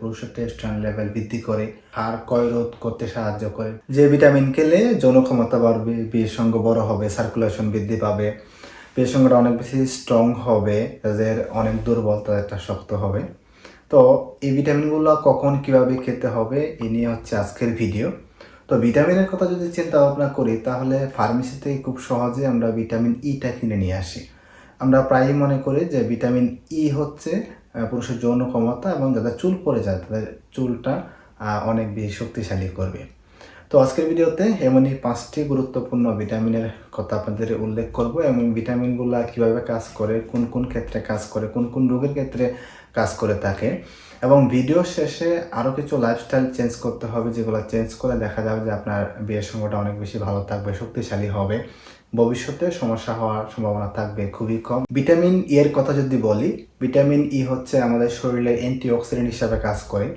পুরুষের testosterone level বৃদ্ধি করে হাড় ক্ষয় রোধ করতে সাহায্য করে। যে ভিটামিন খেলে যৌন ক্ষমতা বাড়বে বিয়ের সঙ্গ বড় হবে সার্কুলেশন বৃদ্ধি পাবে। বিয়ের অনেক বেশি স্ট্রং হবে তাদের অনেক দুর্বল তাদেরটা শক্ত হবে। তো এই ভিটামিনগুলো কখন কীভাবে খেতে হবে এ নিয়ে হচ্ছে আজকের ভিডিও তো ভিটামিনের কথা যদি চিন্তা ভাবনা করি তাহলে ফার্মেসি থেকে খুব সহজে আমরা ভিটামিন ইটা কিনে নিয়ে আসি। আমরা প্রায়ই মনে করি যে ভিটামিন ই হচ্ছে আহ, পুরুষের যৌন ক্ষমতা এবং যাদের চুল পড়ে যায়, তাদের চুলটা অনেক বেশি শক্তিশালী করবে। তো আজকের ভিডিওতে এমনই পাঁচটি গুরুত্বপূর্ণ ভিটামিনের কথা আপনাদের উল্লেখ করব। এবং ভিটামিনগুলো কীভাবে কাজ করে, কোন কোন ক্ষেত্রে কাজ করে, কোন কোন রোগের ক্ষেত্রে কাজ করে থাকে। এবং ভিডিও শেষে আরও কিছু লাইফস্টাইল চেঞ্জ করতে হবে, যেগুলো চেঞ্জ করে দেখা যাবে যে আপনার বিয়ের সঙ্গটা অনেক বেশি ভালো থাকবে, শক্তিশালী হবে। ভবিষ্যতে সমস্যা হওয়ার সম্ভাবনা থাকবে খুবই কম। ভিটামিন ই এর কথা যদি বলি, ভিটামিন ই হচ্ছে আমাদের শরীরে অ্যান্টিঅক্সিডেন্ট হিসাবে কাজ করে,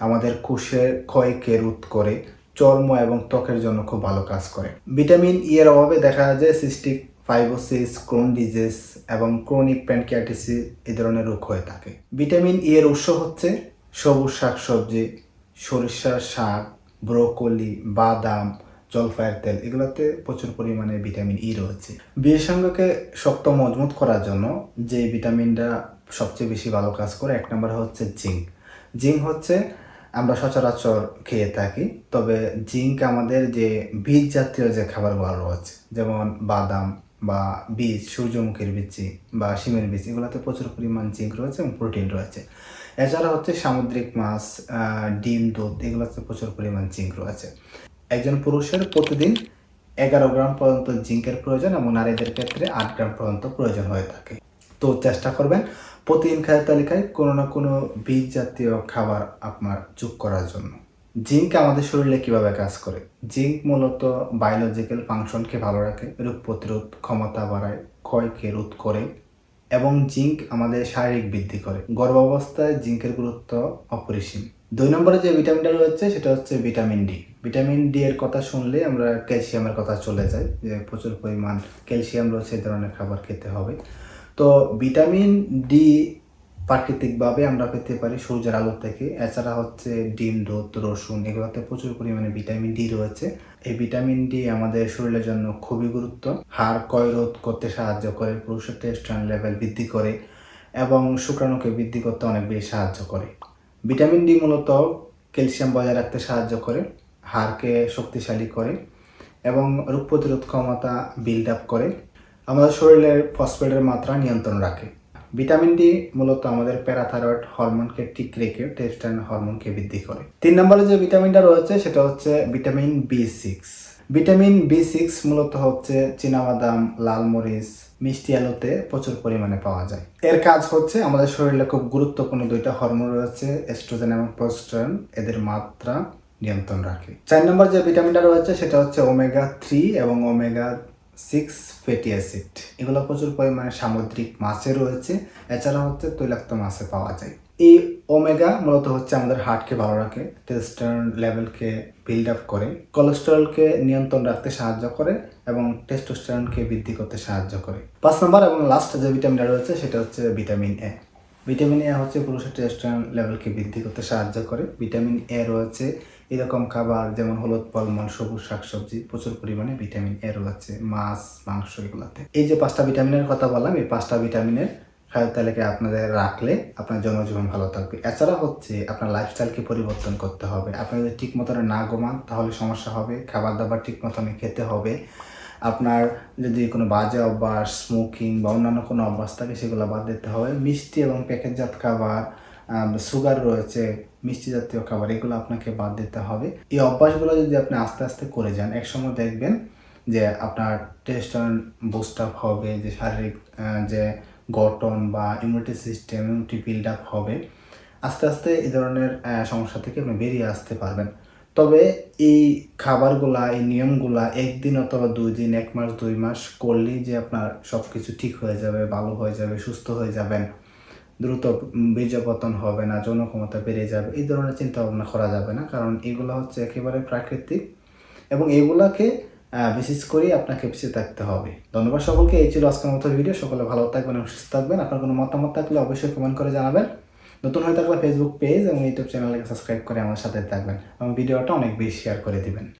আমাদের কোষের ক্ষয়কে রোধ করে, চর্ম এবং ত্বকের জন্য খুব ভালো কাজ করে। ভিটামিন ই এর অভাবে দেখা যায় সিস্টিক ফাইবোসিস ক্রোন ডিজিজ এবং ক্রনিক প্যানকিয়াটিসিস এই ধরনের রোগ হয়ে থাকে। ভিটামিন ই এর উৎস হচ্ছে সবুজ শাকসবজি, সরিষার শাক, ব্রোকলি, বাদাম জলফাইয়ের তেল, এগুলোতে প্রচুর পরিমাণে ভিটামিন ই রয়েছে। বিয়ের সঙ্গকে শক্ত মজবুত করার জন্য যে ভিটামিনটা সবচেয়ে বেশি ভালো কাজ করে, এক নম্বর হচ্ছে জিঙ্ক জিঙ্ক হচ্ছে, আমরা সচরাচর খেয়ে থাকি, তবে জিঙ্ক আমাদের যে বীজ জাতীয় যে খাবারগুলো রয়েছে, যেমন বাদাম বা বীজ, সূর্যমুখীর বীজ বা শিমের বীজ, এগুলোতে প্রচুর পরিমাণ জিঙ্ক রয়েছে এবং প্রোটিন রয়েছে। এছাড়া হচ্ছে সামুদ্রিক মাছ ডিম, দুধ, এগুলোতে প্রচুর পরিমাণ জিঙ্ক রয়েছে। একজন পুরুষের প্রতিদিন এগারো গ্রাম পর্যন্ত জিঙ্কের প্রয়োজন এবং নারীদের ক্ষেত্রে আট গ্রাম পর্যন্ত প্রয়োজন হয়ে থাকে। তো চেষ্টা করবেন প্রতিদিন খাদ্য তালিকায় কোনো না কোনো বীজ জাতীয় খাবার আপনার যোগ করার জন্য। জিঙ্ক আমাদের শরীরে কীভাবে কাজ করে? জিঙ্ক মূলত বায়োলজিক্যাল ফাংশনকে ভালো রাখে, রোগ প্রতিরোধ ক্ষমতা বাড়ায়, ক্ষয়কে রোধ করে এবং জিঙ্ক আমাদের শারীরিক বৃদ্ধি করে। গর্ভাবস্থায় জিঙ্কের গুরুত্ব অপরিসীম। দুই নম্বরে যে ভিটামিনটা রয়েছে সেটা হচ্ছে ভিটামিন ডি ভিটামিন ডি এর কথা শুনলে আমরা ক্যালসিয়ামের কথা চলে যাই, যে প্রচুর পরিমাণ ক্যালসিয়াম রয়েছে এই ধরনের খাবার খেতে হবে। তো ভিটামিন ডি প্রাকৃতিকভাবে আমরা পেতে পারি সূর্যের আলো থেকে, এছাড়া হচ্ছে ডিম, দুধ, রসুন, এগুলোতে প্রচুর পরিমাণে ভিটামিন ডি রয়েছে। এই ভিটামিন ডি আমাদের শরীরের জন্য খুবই গুরুত্ব, হাড় ক্ষয় রোধ করতে সাহায্য করে, পুরুষের টেস্টোস্টেরন লেভেল বৃদ্ধি করে, এবং শুক্রাণুকে বৃদ্ধি করতে অনেক বেশি সাহায্য করে। ভিটামিন ডি মূলত ক্যালসিয়াম বজায় রাখতে সাহায্য করে। হাড়কে শক্তিশালী করে এবং রোগ প্রতিরোধ ক্ষমতা বিল্ড আপ করে। আমাদের শরীরের ফসফেটের মাত্রা নিয়ন্ত্রণ রাখে। ভিটামিন ডি মূলত আমাদের প্যারাথাইরয়েড হরমোনকে ঠিক রেখে টেস্টাইন হরমোনকে বৃদ্ধি করে। তিন নম্বরে যে ভিটামিনটা রয়েছে, সেটা হচ্ছে vitamin B six vitamin B six মূলত হচ্ছে চীনাবাদাম, লাল মরিচ, মিষ্টি আলুতে প্রচুর পরিমাণে পাওয়া যায়। এর কাজ হচ্ছে আমাদের শরীরে খুব গুরুত্বপূর্ণ দুইটা হরমোন রয়েছে এস্ট্রোজেন এবং প্রোস্টেরন এদের মাত্রা নিয়ন্ত্রণ রাখে। চার নম্বর যে ভিটামিনটা রয়েছে, সেটা হচ্ছে ওমেগা থ্রি এবং ওমেগা সিক্স ফ্যাটি অ্যাসিড এগুলো প্রচুর পরিমাণে সামুদ্রিক মাছে রয়েছে। এছাড়া হচ্ছে তৈলাক্ত মাছে পাওয়া যায়। এই ওমেগা মূলত হচ্ছে আমাদের হার্টকে ভালো রাখে টেস্টোস্টেরন লেভেলকে বিল্ড আপ করে কোলেস্টেরলকে নিয়ন্ত্রণ রাখতে সাহায্য করে এবং টেস্টোস্টেরনকে বৃদ্ধি করতে সাহায্য করে। পাঁচ নম্বর এবং লাস্ট যে ভিটামিনটা রয়েছে, সেটা হচ্ছে ভিটামিন এ ভিটামিন এ হচ্ছে পুরুষের টেস্টোস্টেরন লেভেলকে বৃদ্ধি করতে সাহায্য করে। ভিটামিন এ রয়েছে এরকম খাবার যেমন হলুদ, ফলমূল, সবুজ শাকসবজি প্রচুর পরিমাণে ভিটামিন এ রয়েছে, মাছ, মাংস এগুলাতে। এই যে পাঁচটা ভিটামিনের কথা বললাম, এই পাঁচটা ভিটামিনের খাদ্য তালিকায় আপনাদের রাখলে আপনার জনজীবন ভালো থাকবে। এছাড়া হচ্ছে আপনার লাইফস্টাইলকে পরিবর্তন করতে হবে। আপনি যদি ঠিক মতন না ঘুমান, তাহলে সমস্যা হবে খাবার দাবার ঠিক মতনে খেতে হবে। আপনার যদি কোনো বাজে অভ্যাস স্মোকিং বা অন্যান্য কোনো অভ্যাস থাকে, সেগুলো বাদ দিতে হবে। মিষ্টি এবং প্যাকেটজাত খাবার সুগার রয়েছে, মিষ্টি জাতীয় খাবার, এগুলো আপনাকে বাদ দিতে হবে। এই অভ্যাসগুলো যদি আপনি আস্তে আস্তে করে যান, একসময় দেখবেন যে আপনার টেস্ট বুস্ট আপ হবে, যে শারীরিক যে গঠন বা immunity system immunity build up হবে, আস্তে আস্তে এই ধরনের সমস্যা থেকে আপনি বেরিয়ে আসতে পারবেন। তবে এই খাবারগুলা, এই নিয়মগুলা একদিন অথবা দুই দিন, এক মাস, দুই মাস করলেই যে আপনার সব কিছু ঠিক হয়ে যাবে, ভালো হয়ে যাবে, সুস্থ হয়ে যাবেন। দ্রুত বীর্যপতন হবে না, যৌন ক্ষমতা বেড়ে যাবে, এই ধরনের চিন্তা ভাবনা করা যাবে না। কারণ এগুলো হচ্ছে একেবারে প্রাকৃতিক এবং এগুলাকে বিশেষ করে আপনাকে বেঁচে থাকতে হবে। ধন্যবাদ সকলকে, এই ছিল আজকের মতো ভিডিও। সকলে ভালো থাকবেন এবং সুস্থ থাকবেন। আপনার কোনো মতামত থাকলে অবশ্যই কমেন্ট করে জানাবেন। নতুন হয়ে থাকলে ফেসবুক পেজ এবং ইউটিউব চ্যানেলকে সাবস্ক্রাইব করে আমার সাথে থাকবেন এবং ভিডিওটা অনেক বেশি শেয়ার করে দিবেন।